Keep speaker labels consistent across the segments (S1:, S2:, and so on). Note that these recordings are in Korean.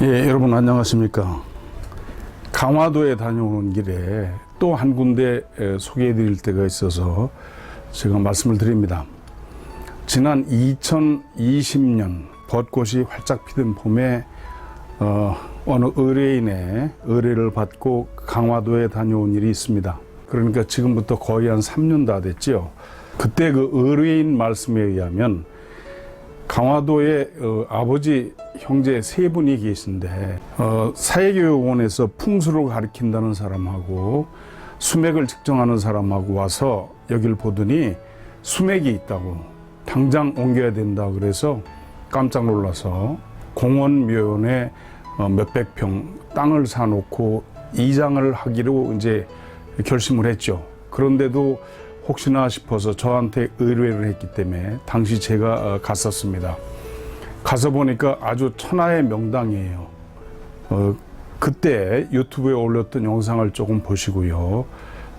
S1: 예, 여러분 안녕하십니까. 강화도에 다녀오는 길에 또 한 군데 에, 소개해 드릴 때가 있어서 제가 말씀을 드립니다. 지난 2020년 벚꽃이 활짝 피던 봄에 어, 어느 의뢰인의 의뢰를 받고 강화도에 다녀온 일이 있습니다. 그러니까 지금부터 거의 한 3년 다 됐지요. 그때 그 의뢰인 말씀에 의하면 강화도에 어, 아버지 형제 세 분이 계신데 어, 사회교육원에서 풍수를 가리킨다는 사람하고 수맥을 측정하는 사람하고 와서 여길 보더니 수맥이 있다고 당장 옮겨야 된다 그래서 깜짝 놀라서 공원 묘연에 어, 몇백 평 땅을 사놓고 이장을 하기로 이제 결심을 했죠. 그런데도 혹시나 싶어서 저한테 의뢰를 했기 때문에 당시 제가 어, 갔었습니다. 가서 보니까 아주 천하의 명당이에요. 어, 그때 유튜브에 올렸던 영상을 조금 보시고요.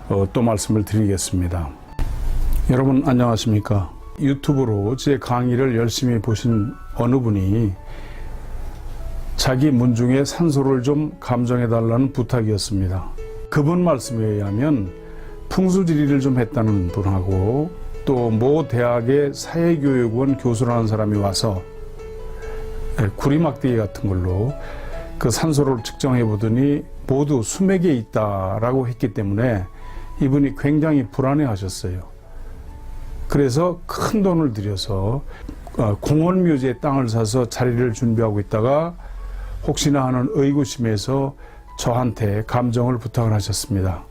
S1: 어, 또 말씀을 드리겠습니다. 여러분 안녕하십니까? 유튜브로 제 강의를 열심히 보신 어느 분이 자기 문중에 산소를 좀 감정해 달라는 부탁이었습니다. 그분 말씀에 의하면 풍수지리를 좀 했다는 분하고 또 모 대학의 사회교육원 교수라는 사람이 와서 예, 구리막대기 같은 걸로 그 산소를 측정해 보더니 모두 수맥에 있다라고 했기 때문에 이분이 굉장히 불안해 하셨어요. 그래서 큰 돈을 들여서 어, 공원묘지에 땅을 사서 자리를 준비하고 있다가 혹시나 하는 의구심에서 저한테 감정을 부탁을 하셨습니다.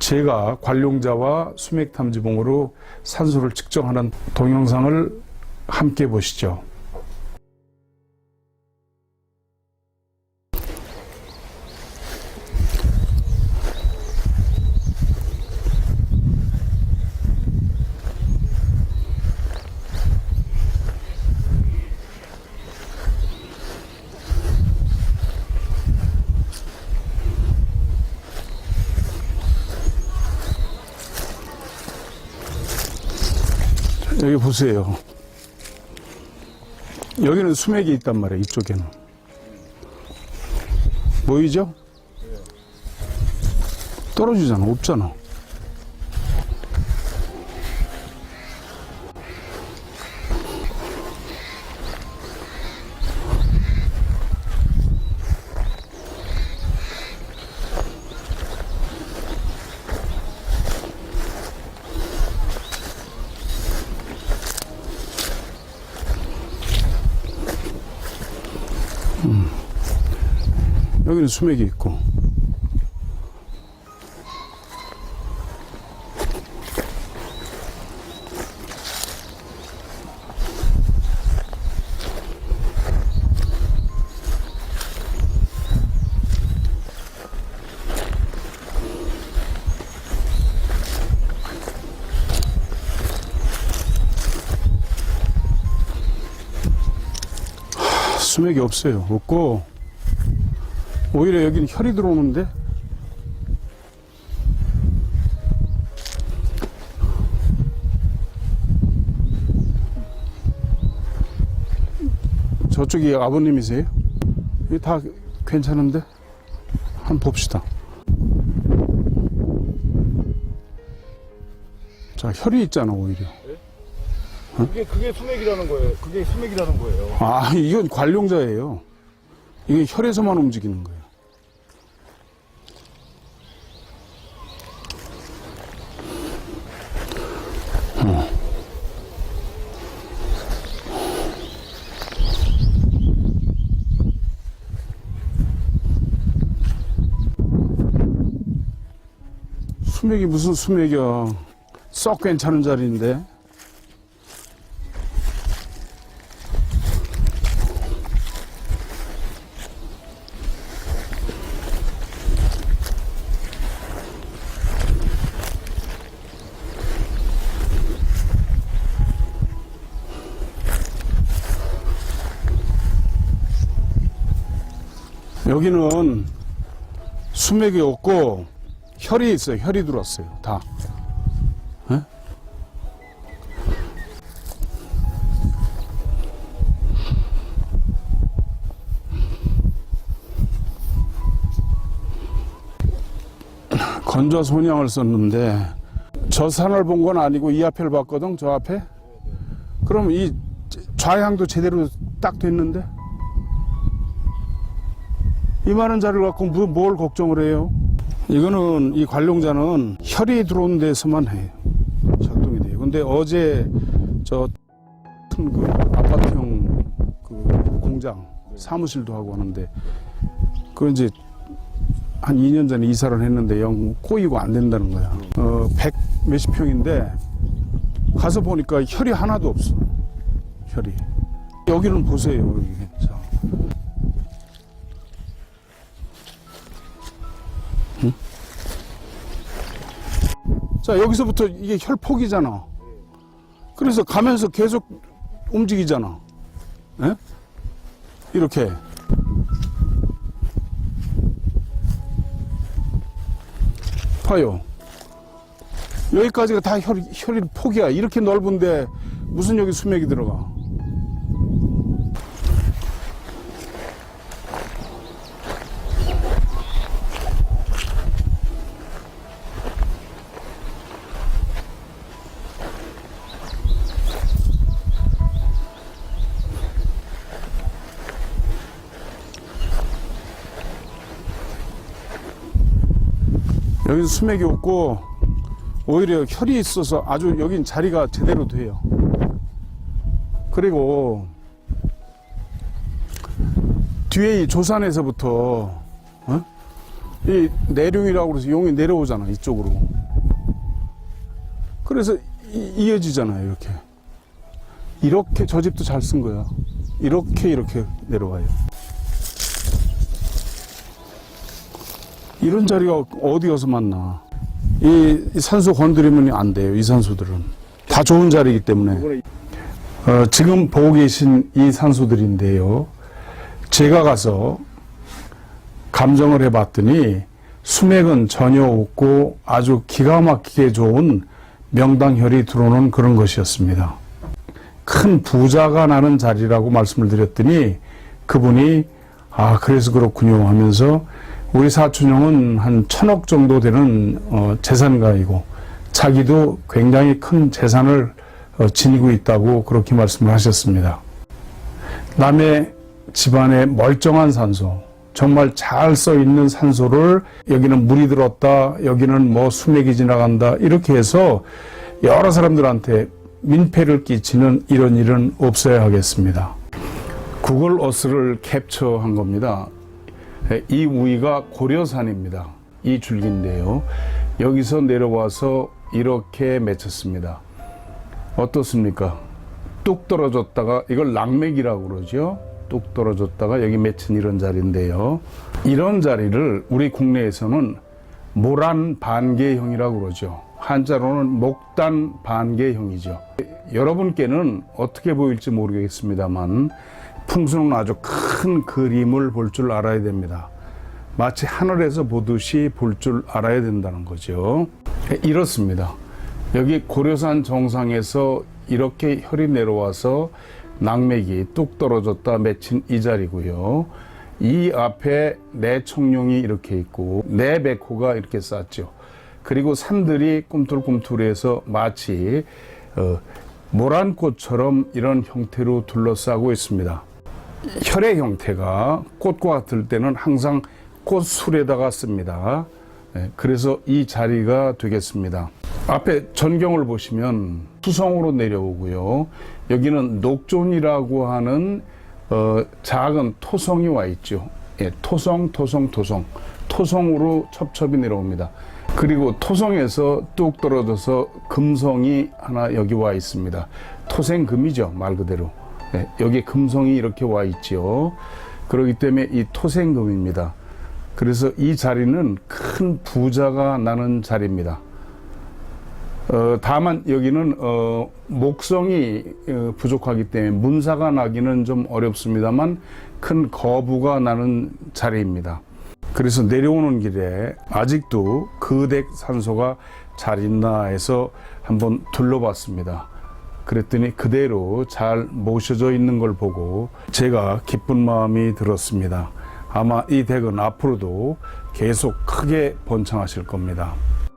S1: 제가 관룡자와 수맥 탐지봉으로 산소를 측정하는 동영상을 함께 보시죠. 여기 보세요. 여기는 수맥이 있단 말이에요. 이쪽에는. 보이죠? 떨어지잖아. 없잖아. 여기는 수맥이 있고. 하, 수맥이 없어요. 없고, 오히려 여기는 혈이 들어오는데 저쪽이 아버님이세요? 이게 다 괜찮은데 한번 봅시다. 자 혈이 있잖아 오히려.
S2: 그게 그게 수맥이라는 거예요. 그게 수맥이라는 거예요.
S1: 아 이건 관룡자예요. 이게 혈에서만 움직이는 거예요. 수맥이 무슨 수맥이야. 썩 괜찮은 자리인데. 여기는 수맥이 없고 혈이 있어요. 혈이 들어왔어요. 다. 에? 예? 건조 소냥을 썼는데 저 산을 본 건 아니고 이 앞을 봤거든. 저 앞에. 그럼 이 좌향도 제대로 딱 됐는데. 이 많은 자를 갖고 뭐, 뭘 걱정을 해요? 이거는 이 관룡자는 혈이 들어온 데서만 해 작동이 돼요 근데 어제 저 큰 그 아파트형 그 공장 사무실도 하고 하는데 그 이제 한 2년 전에 이사를 했는데 영 꼬이고 안 된다는 거야. 어, 100 몇십 평인데 가서 보니까 혈이 하나도 없어. 혈이. 여기는 보세요. 여기. 자. 자, 여기서부터 이게 혈폭이잖아. 그래서 가면서 계속 움직이잖아. 예? 이렇게. 봐요. 여기까지가 다 혈, 혈이 폭이야. 이렇게 넓은데 무슨 여기 수맥이 들어가? 여기서 수맥이 없고 오히려 혈이 있어서 아주 여긴 자리가 제대로 돼요. 그리고 뒤에 이 조산에서부터 어? 이 내룡이라고 그래서 용이 내려오잖아 이쪽으로. 그래서 이, 이어지잖아요 이렇게. 이렇게 저 집도 잘 쓴 거야. 이렇게 이렇게 내려와요. 이런 자리가 어디 가서 만나. 이, 이 산소 건드리면 안 돼요. 이 산소들은. 다 좋은 자리이기
S2: 때문에.
S1: 어, 지금 보고 계신 이 산소들인데요. 제가 가서 감정을 해봤더니 수맥은 전혀 없고 아주 기가 막히게 좋은 명당혈이 들어오는 그런 것이었습니다. 큰 부자가 나는 자리라고 말씀을 드렸더니 그분이 아 그래서 그렇군요 하면서 우리 사촌형은 한 천억 정도 되는 어, 재산가이고 자기도 굉장히 큰 재산을 어, 지니고 있다고 그렇게 말씀을 하셨습니다. 남의 집안의 멀쩡한 산소, 정말 잘 써 있는 산소를 여기는 물이 들었다, 여기는 뭐 수맥이 지나간다, 이렇게 해서 여러 사람들한테 민폐를 끼치는 이런 일은 없어야 하겠습니다. 구글 어스를 캡처한 겁니다. 이 우이가 고려산입니다. 이 줄기인데요. 여기서 내려와서 이렇게 맺혔습니다. 어떻습니까? 뚝 떨어졌다가 이걸 낙맥이라고 그러죠. 뚝 떨어졌다가 여기 맺힌 이런 자리인데요. 이런 자리를 우리 국내에서는 모란 반개형이라고 그러죠. 한자로는 목단 반개형이죠. 여러분께는 어떻게 보일지 모르겠습니다만 풍수는 아주 큰 그림을 볼 줄 알아야 됩니다. 마치 하늘에서 보듯이 볼 줄 알아야 된다는 거죠. 이렇습니다. 여기 고려산 정상에서 이렇게 혈이 내려와서 낙맥이 뚝 떨어졌다 맺힌 이 자리고요. 이 앞에 내 청룡이 이렇게 있고 내 백호가 이렇게 쌓죠. 그리고 산들이 꿈틀꿈틀해서 마치 어, 모란꽃처럼 이런 형태로 둘러싸고 있습니다. 혈의 형태가 꽃과 같을 때는 항상 꽃술에다가 씁니다. 네, 그래서 이 자리가 되겠습니다. 앞에 전경을 보시면 수성으로 내려오고요. 여기는 녹존이라고 하는 어, 작은 토성이 와 있죠. 예, 토성, 토성, 토성. 토성으로 첩첩이 내려옵니다. 그리고 토성에서 뚝 떨어져서 금성이 하나 여기 와 있습니다. 토생금이죠, 말 그대로. 예, 여기 금성이 이렇게 와 있지요. 그렇기 때문에 이 토생금입니다. 그래서 이 자리는 큰 부자가 나는 자리입니다. 어, 다만 여기는 어, 목성이 어, 부족하기 때문에 문사가 나기는 좀 어렵습니다만 큰 거부가 나는 자리입니다. 그래서 내려오는 길에 아직도 그댁 산소가 잘 있나 해서 한번 둘러봤습니다. 그랬더니 그대로 잘 모셔져 있는 걸 보고 제가 기쁜 마음이 들었습니다. 아마 이 댁은 앞으로도 계속 크게 번창하실 겁니다.